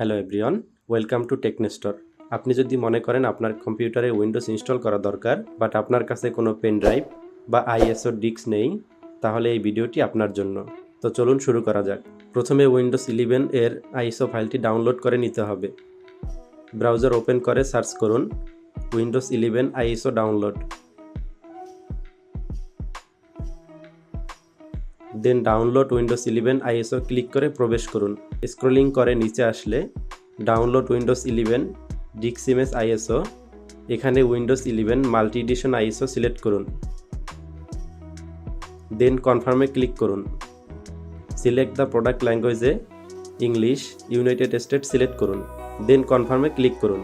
Hello everyone, welcome to Technestor. আপনি যদি মনে করেন আপনার কম্পিউটারে উইন্ডোজ ইনস্টল করা দরকার, বাট আপনার কাছে কোনো পেন ড্রাইভ বা আইএসও ডিস্ক নেই, তাহলে এই ভিডিওটি আপনার জন্য। তো চলুন শুরু করা যাক। প্রথমে উইন্ডোজ ইলেভেন এর আইএসও ফাইলটি ডাউনলোড করে নিতে হবে। ব্রাউজার ওপেন করে সার্চ করুন, Windows eleven ISO download. Then download Windows eleven ISO click করে প্রবেশ করুন। স্ক্রলিং করে নিচে আসলে download Windows eleven disk images ISO, এখানে Windows eleven multi edition ISO select করুন। দেন কনফার্মে ক্লিক করুন। সিলেক্ট দ্য প্রোডাক্ট ল্যাঙ্গুয়েজে ইংলিশ, ইউনাইটেড স্টেট সিলেক্ট করুন। দেন কনফার্মে ক্লিক করুন।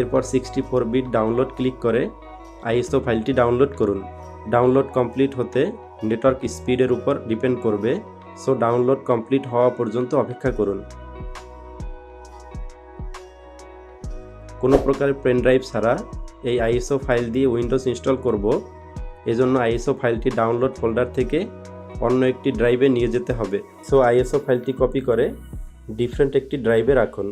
এরপর sixty four bit download click করে আইএসও ফাইলটি ডাউনলোড করুন। ডাউনলোড কমপ্লিট হতে নেটওয়ার্ক স্পিডের উপর ডিপেন্ড করবে, সো ডাউনলোড কমপ্লিট হওয়া পর্যন্ত অপেক্ষা করুন। কোনো প্রকার পেন ড্রাইভ ছাড়া এই আইএসও ফাইল দিয়ে উইন্ডোজ ইনস্টল করব, এজন্য আইএসও ফাইলটি ডাউনলোড ফোল্ডার থেকে অন্য একটি ড্রাইভে নিয়ে যেতে হবে। সো আইএসও ফাইলটি কপি করে ডিফারেন্ট একটি ড্রাইভে রাখুন।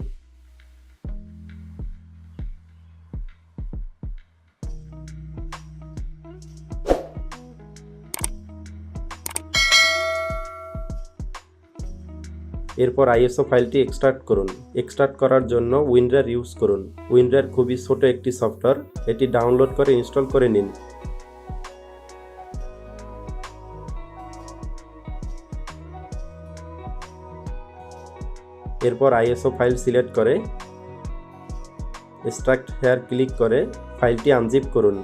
এরপর আইএসও ফাইলটি এক্সট্রাক্ট করুন। এক্সট্রাক্ট করার জন্য উইন্ডার ইউজ করুন। উইন্ডার খুবই ছোট একটি সফটওয়্যার। এটি ডাউনলোড করে ইনস্টল করে নিন। এরপর আইএসও ফাইল সিলেক্ট করে। এক্সট্রাক্ট হেয়ার ক্লিক করে ফাইলটি আনজিপ করুন।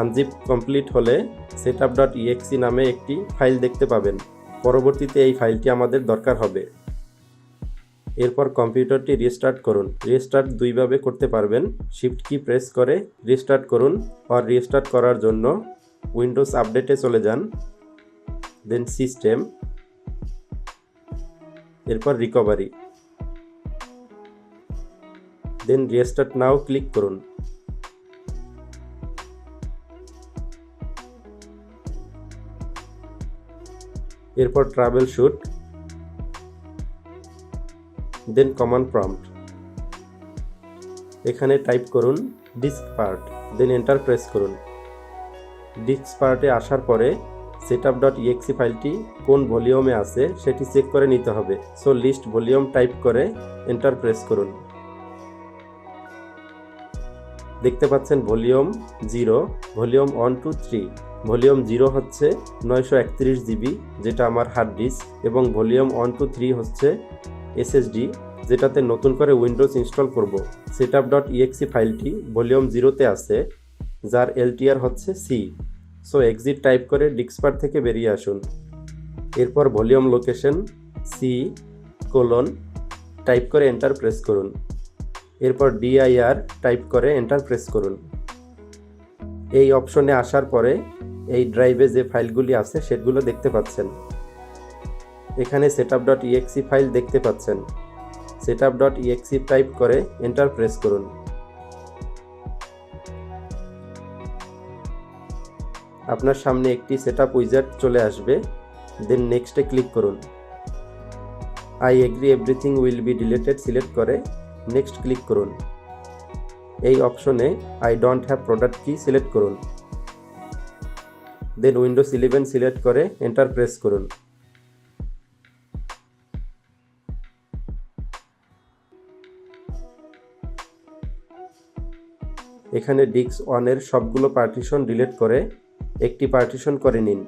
আনজিপ কমপ্লিট হলে সেটআপ ডট ইএক্সি নামে একটি ফাইল দেখতে পাবেন। পরবর্তীতে এই ফাইলটি আমাদের দরকার হবে। এরপর কম্পিউটারটি রিস্টার্ট করুন। রিস্টার্ট দুইভাবে করতে পারবেন। শিফট কি প্রেস করে রিস্টার্ট করুন আর রিস্টার্ট করার জন্য উইন্ডোজ আপডেটে চলে যান। দেন সিস্টেম এরপর recovery then restart now click করুন। এরপর troubleshoot then command prompt এখানে টাইপ করুন diskpart then enter press করুন। ডিস্ক পার্টে আসার পরে সেট আপ ডট ইএক্সি ফাইলটি কোন ভলিউমে আছে সেটি চেক করে নিতে হবে। সো লিস্ট ভলিউম টাইপ করে এন্টার প্রেস করুন। দেখতে পাচ্ছেন volume zero volume one two three volume zero হচ্ছে নয়শো একত্রিশ জিবি, যেটা আমার হার্ড ডিস্ক এবং ভলিউম ওয়ান টু থ্রি হচ্ছে এসএসডি যেটাতে নতুন করে উইন্ডোজ ইনস্টল করব। সেটআপ ডট ইএক্সি ফাইলটি ভলিউম জিরোতে আছে, যার এলটিআর হচ্ছে সি সো এক্সিট টাইপ করে ডিক্সপার থেকে বেরিয়ে আসুন। এরপর volume location C colon type করে এন্টার প্রেস করুন। এরপর ডিআইআর টাইপ করে এন্টার প্রেস করুন। এই অপশনে আসার পরে এই ড্রাইভে যে ফাইলগুলি আছে, সেগুলো দেখতে পাচ্ছেন। এখানে set up dot exe file দেখতে পাচ্ছেন। সেটআপ ডট ইএক্সি টাইপ করে এন্টার প্রেস করুন। আপনার সামনে একটি সেটআপ উইজার্ড চলে আসবে দেন নেক্সটে ক্লিক করুন। I agree everything will be deleted select করে নেক্সট ক্লিক করুন। এই অপশনে I don't have product key select করুন। দেন উইন্ডোজ ইলেভেন সিলেক্ট করে এন্টার প্রেস করুন। এখানে ডিক্স ওয়ানের সবগুলো পার্টিশন ডিলিট করে একটি পার্টিশন করে নিন।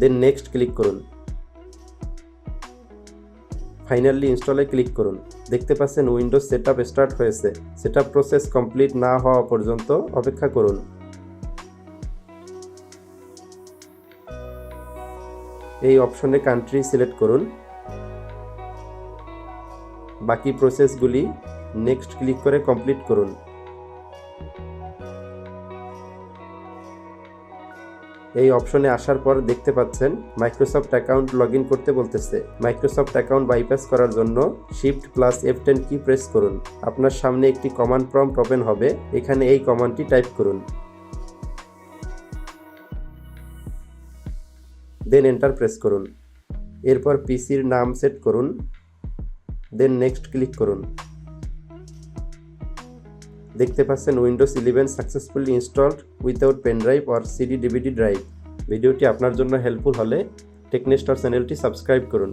দেন নেক্সট ক্লিক করুন। ফাইনালি ইনস্টলে ক্লিক করুন। দেখতে পাচ্ছেন উইন্ডোজ সেটআপ স্টার্ট হয়েছে। সেটআপ প্রসেস কমপ্লিট না হওয়া পর্যন্ত অপেক্ষা করুন। এই অপশনে কান্ট্রি সিলেক্ট করুন। বাকি প্রসেসগুলি নেক্সট ক্লিক করে কমপ্লিট করুন। এই অপশনে আসার পর দেখতে পাচ্ছেন মাইক্রোসফট অ্যাকাউন্ট লগ করতে বলতেছে। মাইক্রোসফট অ্যাকাউন্ট বাইপাস করার জন্য shift plus F ten key press করুন। আপনার সামনে একটি কমান্ড প্রম্পট ওপেন হবে। এখানে এই কমান্ডটি টাইপ করুন। দেন এন্টার প্রেস করুন। এরপর পিসির নাম সেট করুন। দেন নেক্সট ক্লিক করুন। দেখতে পাচ্ছেন Windows eleven successfully installed without pen drive or CD DVD drive ভিডিওটি আপনার জন্য হেল্পফুল হলে টেকনেস্টার চ্যানেলটি সাবস্ক্রাইব করুন।